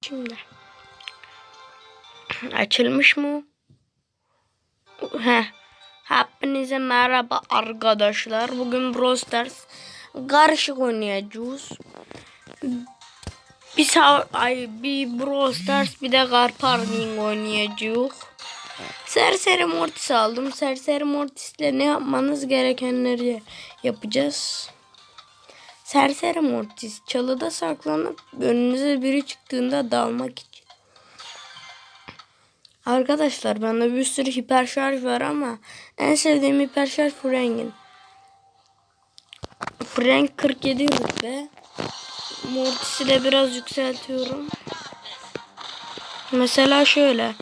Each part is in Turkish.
Şimdi. Açılmış mı? Heh. Hepinize merhaba arkadaşlar. Bugün Brawl Stars karışık oynayacağız. Bir sa ay bir Brawl Stars bir de Car Parking oynayacağız. Serseri Mortis aldım. Serseri Mortis'le ne yapmanız gerekenleri yapacağız. Serseri Mortis çalıda saklanıp önünüze biri çıktığında dalmak için. Arkadaşlar bende bir sürü hiper şarj var ama en sevdiğim hiper şarj Frank'in. Frank 47 rütbe. Mortis'i de biraz yükseltiyorum. Mesela şöyle.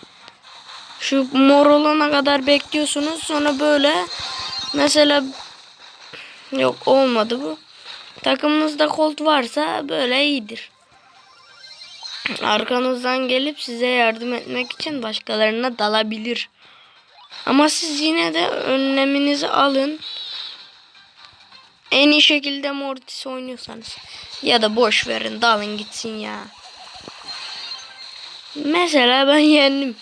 Şu mor olana kadar bekliyorsunuz. Sonra böyle mesela yok olmadı bu. Takımınızda kolt varsa böyle iyidir. Arkanızdan gelip size yardım etmek için başkalarına dalabilir. Ama siz yine de önleminizi alın. En iyi şekilde Mortis oynuyorsanız. Ya da boş verin dalın gitsin ya. Mesela ben yendim.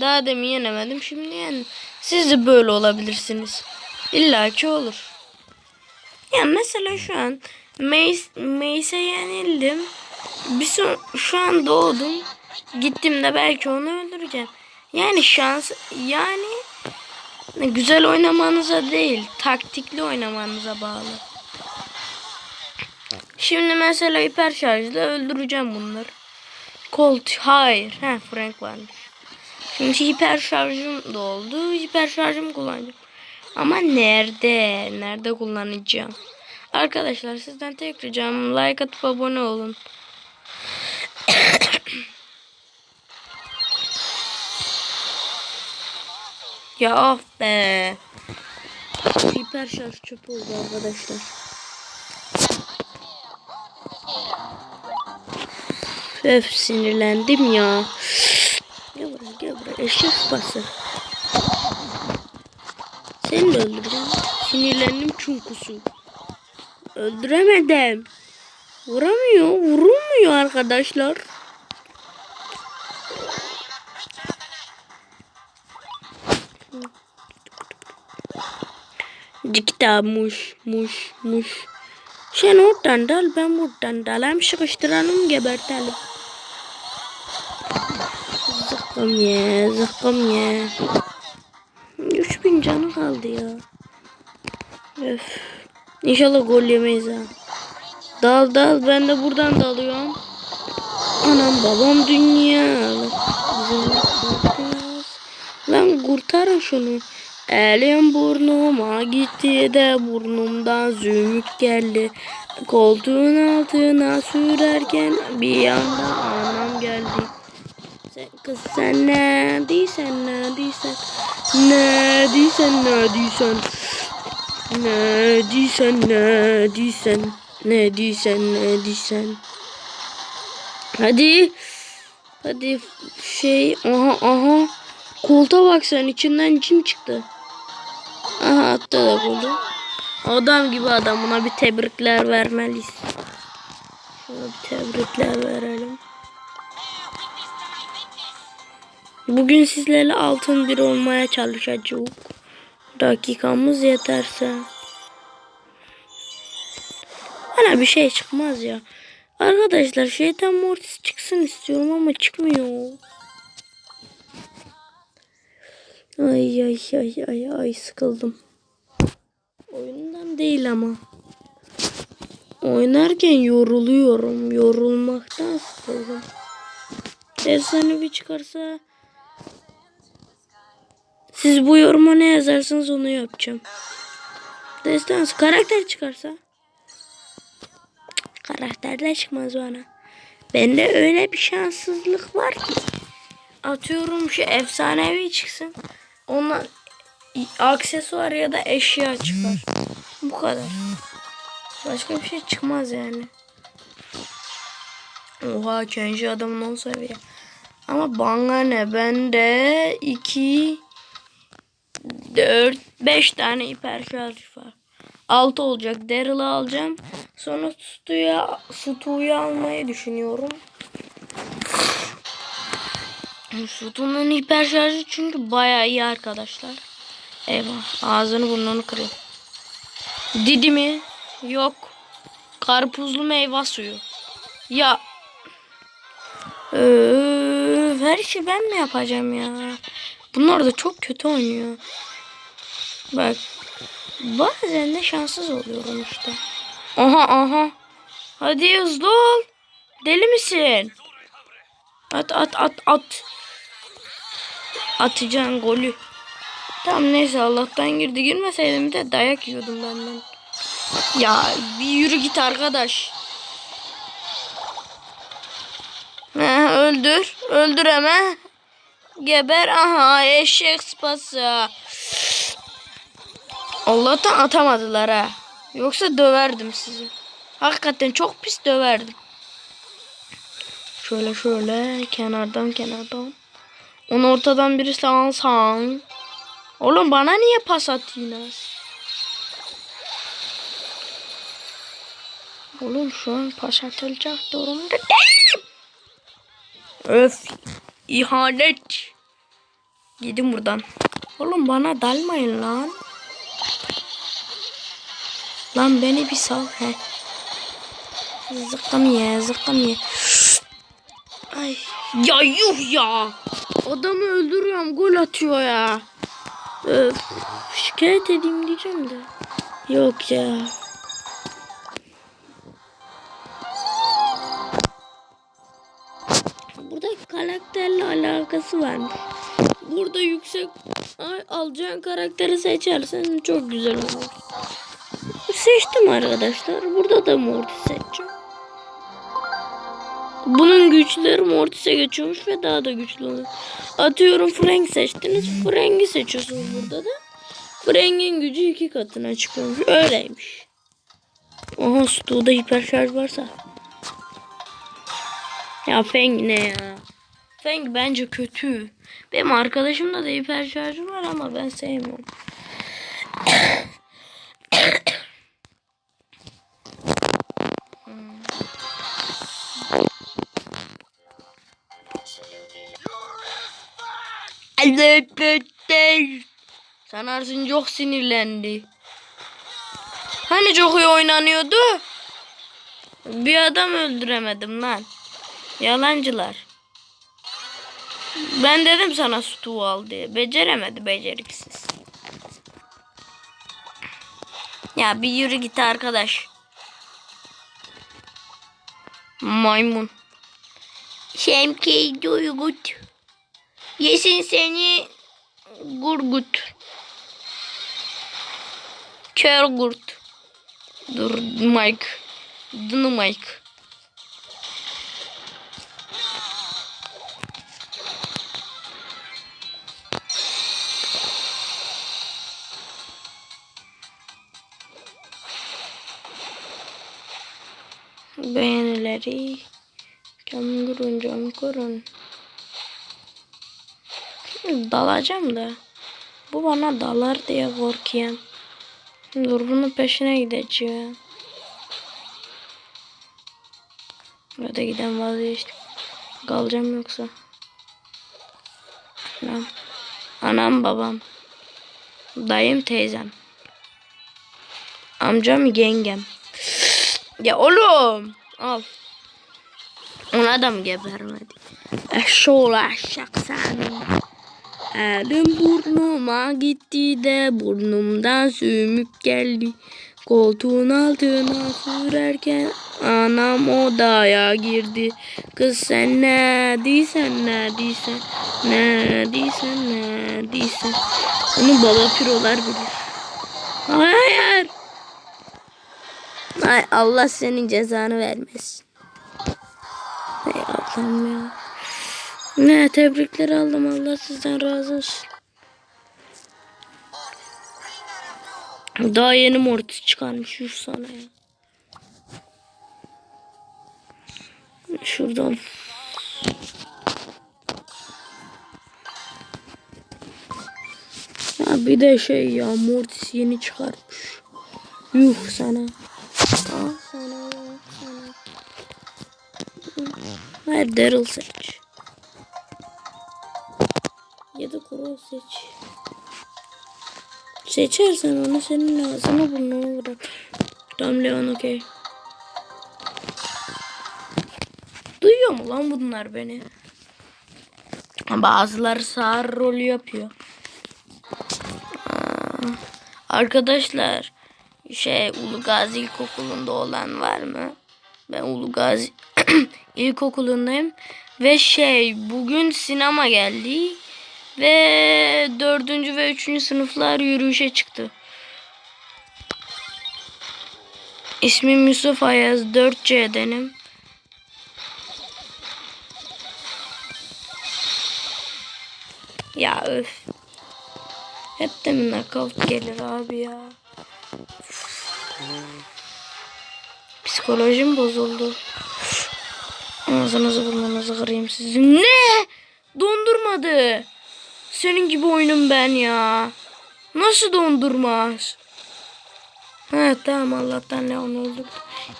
Daha demin yenemedim şimdi yendim. Siz de böyle olabilirsiniz. İlla ki olur. Ya mesela şu an Mace, Mace'e yenildim. Bir son, şu an doğdum. Gittim de belki onu öldüreceğim. Yani şans yani güzel oynamanıza değil taktikli oynamanıza bağlı. Şimdi mesela hiper şarjla öldüreceğim bunları. Colt hayır. He Frank varmış. Şimdi hiper şarjım doldu. Hiper şarjımı kullanacağım. Ama nerede? Nerede kullanacağım? Arkadaşlar sizden tek ricam like atıp abone olun. ya ah be. Hiper şarj çöp oldu arkadaşlar. Öf sinirlendim ya. Gel buraya gel buraya eşek bası. Seni de öldüreceğim. Sinirlendim çünküsü. Öldüremedim. Vuramıyor. Vurulmuyor arkadaşlar. Dikta muş muş muş. Sen oradan dal ben buradan dalayım sıkıştıralım gebertelim. Zıkkım ye zıkkım ye. 3000 canı kaldı ya. Öf. İnşallah gol yemeyiz ha. Dal dal ben de buradan dalıyorum. Anam babam dünyalı. Lan kurtarın şunu. Elim burnuma gitti de burnumdan zümrüt geldi. Koltuğun altına sürerken bir anda anam geldi. Sen, kız sen ne diysen ne diysen ne diysen ne diysen ne diysen ne diysen ne diysen Hadi hadi şey aha aha koltuğa bak sen içinden cin çıktı. Aha attı da koltuğu. Adam gibi adam buna bir tebrikler vermeliyiz. Şuna bir tebrikler verelim. Bugün sizlerle altın bir olmaya çalışacağız. Dakikamız yeterse. Bana bir şey çıkmaz ya. Arkadaşlar şeytan mortis çıksın istiyorum ama çıkmıyor. Ay ay ay ay ay sıkıldım. Oyundan değil ama. Oynarken yoruluyorum. Yorulmaktan sıkıldım. Efsanevi çıkarsa siz bu yoruma ne yazarsanız onu yapacağım. Destans karakter çıkarsa karakter de çıkmaz bana. Bende öyle bir şanssızlık var ki. Atıyorum şu efsanevi çıksın. Ondan aksesuar ya da eşya çıkar. Bu kadar. Başka bir şey çıkmaz yani. Oha kendi adamın 10 seviye. Ama bana ne bende 2 4 5 tane hiper şarj var. 6 olacak. Daryl'ı alacağım. Sonra Stu'yu Stu'yu almayı düşünüyorum. Sütunun hiper şarjı çünkü bayağı iyi arkadaşlar. Eyvah ağzını burnunu kırıyor. Didi mi? Yok. Karpuzlu meyve suyu. Ya. Öf, her işi ben mi yapacağım ya? Bunlar da çok kötü oynuyor. Bak. Bazen de şanssız oluyorum işte. Aha aha. Hadi hızlı ol. Deli misin? At at at at. Atacaksın golü. Tamam neyse Allah'tan girdi. Girmeseydim de dayak yiyordum benden. Ya bir yürü git arkadaş. Heh, öldür. Öldür hemen. Geber. Aha eşek sıpası. Allah'tan atamadılar ha. Yoksa döverdim sizi. Hakikaten çok pis döverdim. Şöyle şöyle kenardan kenardan. Onu ortadan birisi alsan. Oğlum bana niye pas atıyorsunuz? Oğlum şu an pas atılacak durumda değilim. Öf. İhanet. Gidin buradan. Oğlum bana dalmayın lan. Lan beni bir sal. He. Zıkkım ye zıkkım ye. Ay. Ya yuh ya. Adamı öldürüyorum gol atıyor ya. Öf. Şikayet edeyim diyeceğim de. Yok ya. Alakası varmış. Burada yüksek alacağın karakteri seçersen çok güzel olur. Seçtim arkadaşlar. Burada da Mortis seçeceğim. Bunun güçleri Mortis'e geçiyormuş ve daha da güçlü oluyor. Atıyorum Frank seçtiniz. Frank'i seçiyorsunuz burada da. Frank'in gücü iki katına çıkıyormuş. Öyleymiş. Aha Stu'da hiper şarj varsa. Ya Feng ne ya? Feng bence kötü. Benim arkadaşımda da hiper şarjı var ama ben sevmiyorum. Sanarsın çok sinirlendi. Hani çok iyi oynanıyordu? Bir adam öldüremedim lan. Yalancılar. Ben dedim sana sütü al diye. Beceremedi beceriksiz. Ya bir yürü git arkadaş. Maymun. Şemkeyi duygut. Yesin seni gurgut. Kör gurt. Dur Mike. Dını Mike. Beğenileri cam kurun cam kurun. Dalacağım da. Bu bana dalar diye korkuyorum. Dur bunun peşine gideceğim. Böyle giden vazgeçtim. Kalacağım yoksa. Anam. Anam babam. Dayım teyzem. Amcam yengem. Ya oğlum. Al. Ona da mı gebermedi? Eşoğlu eşek senin. Elim burnuma gitti de burnumdan sümük geldi. Koltuğun altına sürerken anam odaya girdi. Kız sen ne diysen ne diysen ne diysen ne diysen. Onu baba pirolar bilir. Hayır. Ay Allah senin cezanı vermesin. Ey Allah'ım ya. Ne tebrikler aldım Allah sizden razı olsun. Daha yeni mortis çıkarmış yuh sana ya. Şuradan. Ya bir de şey ya mortis yeni çıkarmış. Yuh sana. Sana. Hayır Daryl seç. Aa, seç. Seçersen onu senin ağzına burnuna vurar. Tamam Leon okey. Duyuyor mu lan bunlar beni? Bazıları sağır rolü yapıyor. Arkadaşlar şey Ulu Gazi İlkokulu'nda olan var mı? Ben Ulu Gazi İlkokulu'ndayım. Ve şey bugün sinema geldi. Ve dördüncü ve üçüncü sınıflar yürüyüşe çıktı. İsmim Yusuf Ayaz 4C'denim. Ya öf. Hep de mi knockout gelir abi ya. Psikolojim bozuldu. Ağzınızı burnunuzu kırayım sizin. Ne? Dondurmadı. Senin gibi oyunum ben ya. Nasıl dondurmaz? Ha tamam Allah'tan onu öldürdü.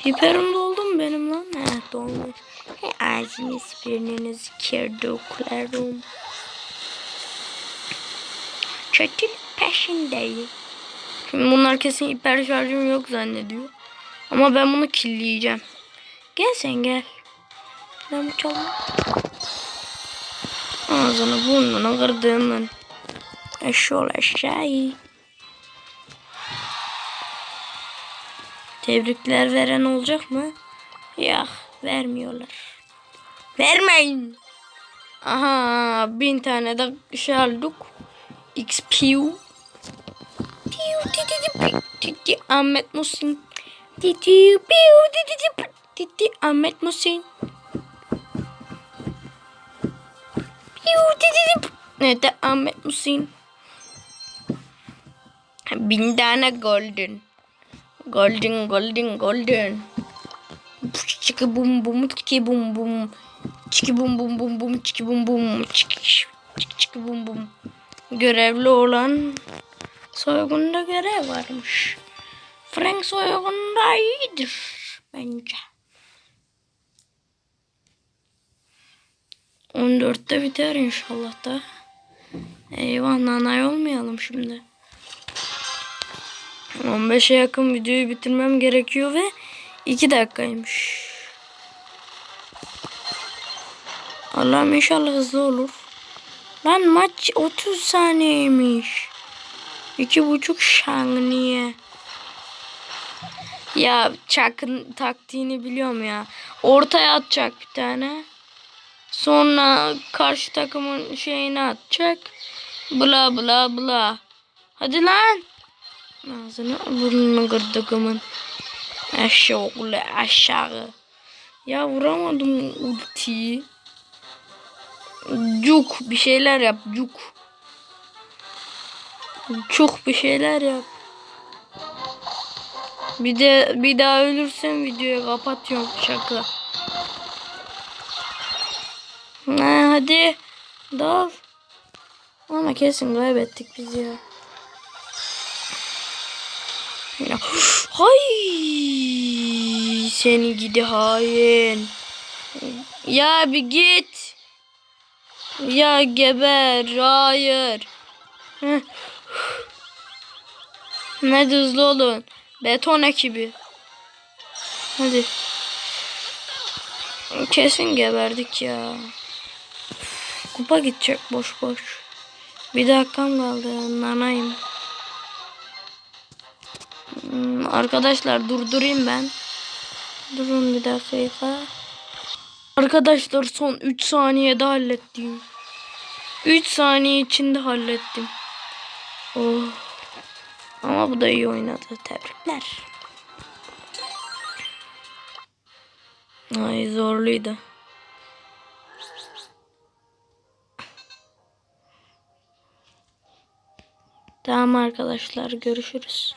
Hiperim doldu mu benim lan? Ha dolmuş. He, ağzınız burnunuz kirduklarım. Çetil peşindeyim. Şimdi bunlar kesin hiper şarjım yok zannediyor. Ama ben bunu killeyeceğim. Gel sen gel. Ben bu çalma. Ağzını burnunu kırdığımın. Eşol eşeği. Tebrikler veren olacak mı? Yok vermiyorlar. Vermeyin. Aha bin tane de şey aldık. XP. Piu, ti, ti, ti, ti, ti, Ahmet Musin. Ti, ti, piu, ti, ti, ti, ti, ti, Ahmet Musin. Nerede Ahmet Musin? Bin tane golden. Golden, golden, golden. Çiki bum bum, çiki bum bum. Çiki bum bum bum bum, çiki bum bum. Çiki çiki bum bum. Görevli olan soygunda görev varmış. Frank soygunda iyidir bence. 14'te biter inşallah da. Eyvah nanay olmayalım şimdi. 15'e yakın videoyu bitirmem gerekiyor ve 2 dakikaymış. Allah'ım inşallah hızlı olur. Lan maç 30 saniyeymiş. İki buçuk saniye. Ya Chuck'ın taktiğini biliyorum ya. Ortaya atacak bir tane. Sonra karşı takımın şeyini atacak. Bla bla bla. Hadi lan. Ağzını burnunu kırdığımın. Aşağı aşağı. Ya vuramadım ultiyi. Cuk bir şeyler yap cuk. Çok bir şeyler yap. Bir de bir daha ölürsem videoyu kapatıyorum şaka. Ha, hadi dal. Ama kesin kaybettik biz ya. Hay seni gidi hain. Ya bir git. Ya geber. Hayır. Heh. Hadi hızlı olun. Beton ekibi. Hadi. Kesin geberdik ya. Kupa gidecek boş boş. Bir dakikam kaldı. Nanayım. Hmm, Arkadaşlar durdurayım ben. Durun bir dakika. Arkadaşlar son 3 saniyede hallettim. 3 saniye içinde hallettim. Oh. Ama bu da iyi oynadı. Tebrikler. Ay zorluydu. Tamam arkadaşlar görüşürüz.